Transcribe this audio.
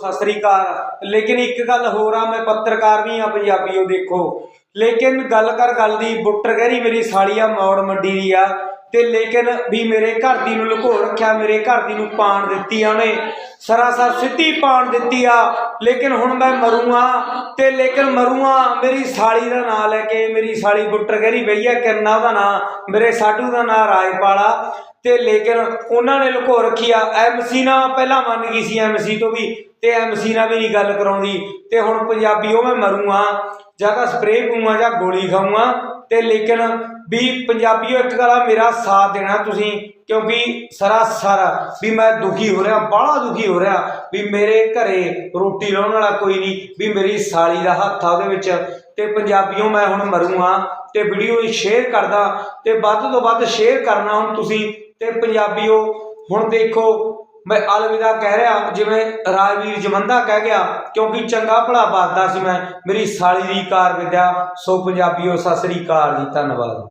ਸਤਿ ਸ੍ਰੀ ਅਕਾਲ। ਲੇਕਿਨ ਇੱਕ ਗੱਲ ਹੋਰ ਆ, ਮੈਂ ਪੱਤਰਕਾਰ ਵੀ ਆ, ਪੰਜਾਬੀਓ ਦੇਖੋ। ਲੇਕਿਨ ਗੱਲ ਕਰ ਗੱਲ ਦੀ, ਬੁੱਟਰ ਗਹਿਰੀ ਮੇਰੀ ਸਾਲੀ ਮੌੜ ਮੰਡੀ ਦੀ ਆ। ਤੇ ਲੇਕਿਨ ਵੀ ਮੇਰੇ ਘਰ ਦੀ ਨੂੰ ਲੁਕੋ ਰੱਖਿਆ, ਮੇਰੇ ਘਰ ਦੀ ਨੂੰ ਪਾਣ ਦਿੱਤੀ ਆ ਉਹਨੇ। ਸਰਾਸਰ ਸਿੱਧੀ ਪਾਣ ਦਿੱਤੀ ਆ। ਲੇਕਿਨ ਹੁਣ ਮੈਂ ਮਰੂੰਗਾ, ਤੇ ਲੇਕਿਨ ਮਰੂੰਗਾ, ਮੇਰੀ ਸਾਲੀ ਦਾ ਨਾਂ ਲੈ ਕੇ, ਮੇਰੀ ਸਾਲੀ ਬੁੱਟਰ ਗਹਿਰੀ ਬਈਆ ਕਿਰਨਾ ਉਹਦਾ ਨਾਂ, ਮੇਰੇ ਸਾਡੂ ਦਾ ਨਾਂ ਰਾਜਪਾਲਾ ਤੇ ਲੇਕਿਨ ਉਹਨਾਂ ਨੇ ਲੁਕੋ ਰੱਖੀ ਆ। ਐਮਸੀ ਨਾਲ ਪਹਿਲਾਂ ਮੰਨ ਗਈ ਸੀ ਐਮਸੀ ਤੋਂ ਵੀ, ਤੇ ਐਮਸੀ ਨਾਲ ਵੀ ਨਹੀਂ ਗੱਲ ਕਰਾਉਂਦੀ। ਤੇ ਹੁਣ ਪੰਜਾਬੀ ਉਹ ਮੈਂ ਮਰੂੰਗਾ, ਜਾਂ ਤਾਂ ਸਪਰੇਅ ਪੂੰਗਾ ਜਾਂ ਗੋਲੀ ਖਾਊਂਗਾ। ਤੇ ਲੇਕਿਨ ਵੀ ਪੰਜਾਬੀਓ, ਇੱਕ ਗੱਲ ਮੇਰਾ ਸਾਥ ਦੇਣਾ ਤੁਸੀਂ, ਕਿਉਂਕਿ ਸਰਾਸਰ ਵੀ ਮੈਂ ਦੁਖੀ ਹੋ ਰਿਹਾ, ਬਾਹਲਾ ਦੁਖੀ ਹੋ ਰਿਹਾ ਵੀ ਮੇਰੇ ਘਰੇ ਰੋਟੀ ਲਾਉਣ ਵਾਲਾ ਕੋਈ ਨਹੀਂ, ਵੀ ਮੇਰੀ ਸਾਲੀ ਦਾ ਹੱਥ ਆ ਉਹਦੇ ਵਿੱਚ। ਤੇ ਪੰਜਾਬੀਓ, ਮੈਂ ਹੁਣ ਮਰੂੰਗਾ ਤੇ ਵੀਡੀਓ ਸ਼ੇਅਰ ਕਰਦਾ ਤੇ ਵੱਧ ਤੋਂ ਵੱਧ ਸ਼ੇਅਰ ਕਰਨਾ ਹੁਣ ਤੁਸੀਂ। ਤੇ ਪੰਜਾਬੀਓ, ਹੁਣ ਦੇਖੋ ਮੈਂ ਅਲਵਿਦਾ ਕਹਿ ਰਿਹਾ, ਜਿਵੇਂ ਰਾਜਵੀਰ ਜਮੰਦਾ ਕਹਿ ਗਿਆ, ਕਿਉਂਕਿ ਚੰਗਾ ਭਲਾ ਵੱਸਦਾ ਸੀ ਮੈਂ, ਮੇਰੀ ਸਾਲੀ ਦੀ ਕਾਰ ਵਿਦਿਆ, ਸੋ ਪੰਜਾਬੀਓ, ਸਤਿ ਸ੍ਰੀ ਅਕਾਲ ਜੀ, ਧੰਨਵਾਦ।